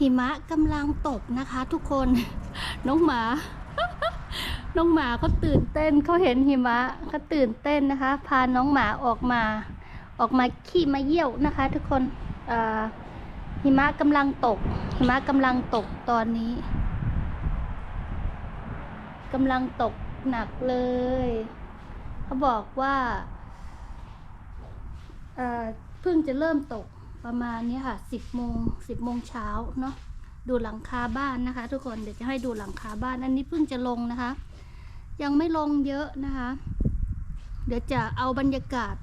หิมะกำลังตกนะคะทุกคน น้องหมา น้องหมาเขาตื่นเต้นเขาเห็นหิมะเขาตื่นเต้นนะคะ พาน้องหมาออกมา ออกมาขี่มาเยี่ยวนะคะ ทุกคนหิมะกำลังตก หิมะกำลังตกตอนนี้กำลังตกหนักเลย เขาบอกว่าเพิ่งจะเริ่มตก ประมาณนี้ค่ะสิบโมงสิบโมงเช้าเนาะดูหลังคาบ้านนะคะ ทุกคนเดี๋ยวจะให้ดูหลังคาบ้านอันนี้เพิ่งจะลงนะคะ ยังไม่ลงเยอะนะคะ เดี๋ยวจะเอาบรรยากาศ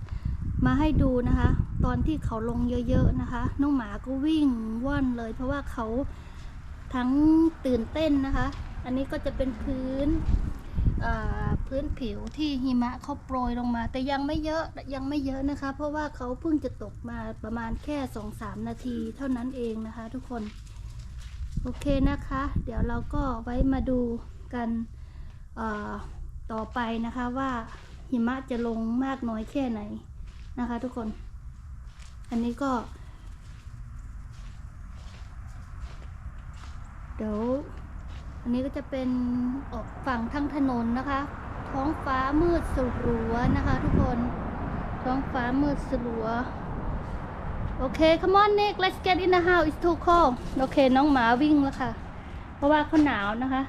มาให้ดูนะคะ ตอนที่เขาลงเยอะๆนะคะน้องหมาก็วิ่งว่อนเลย เพราะว่าเขาทั้งตื่นเต้นนะคะ อันนี้ก็จะเป็นพื้น พื้นผิวที่หิมะเขาโปรยลงมา แต่ยังไม่เยอะยังไม่เยอะนะคะ เพราะว่าเขาเพิ่งจะตกมาประมาณแค่สองสามนาทีเท่านั้นเองนะคะ ทุกคน โอเคนะคะ เดี๋ยวเราก็ไว้มาดูกันต่อไปนะคะว่าหิมะจะลงมากน้อยแค่ไหนนะคะ ทุกคน อันนี้ก็ เดี๋ยว อันนี้ก็จะเป็นออกฝั่งทางถนนนะคะ ท้องฟ้ามืดสลัวนะคะ ทุกคน ท้องฟ้ามืดสลัว โอเค come on Nick let's get in the house it's too cold โอเค น้องหมาวิ่งแล้วค่ะ เพราะว่าเขาหนาวนะคะ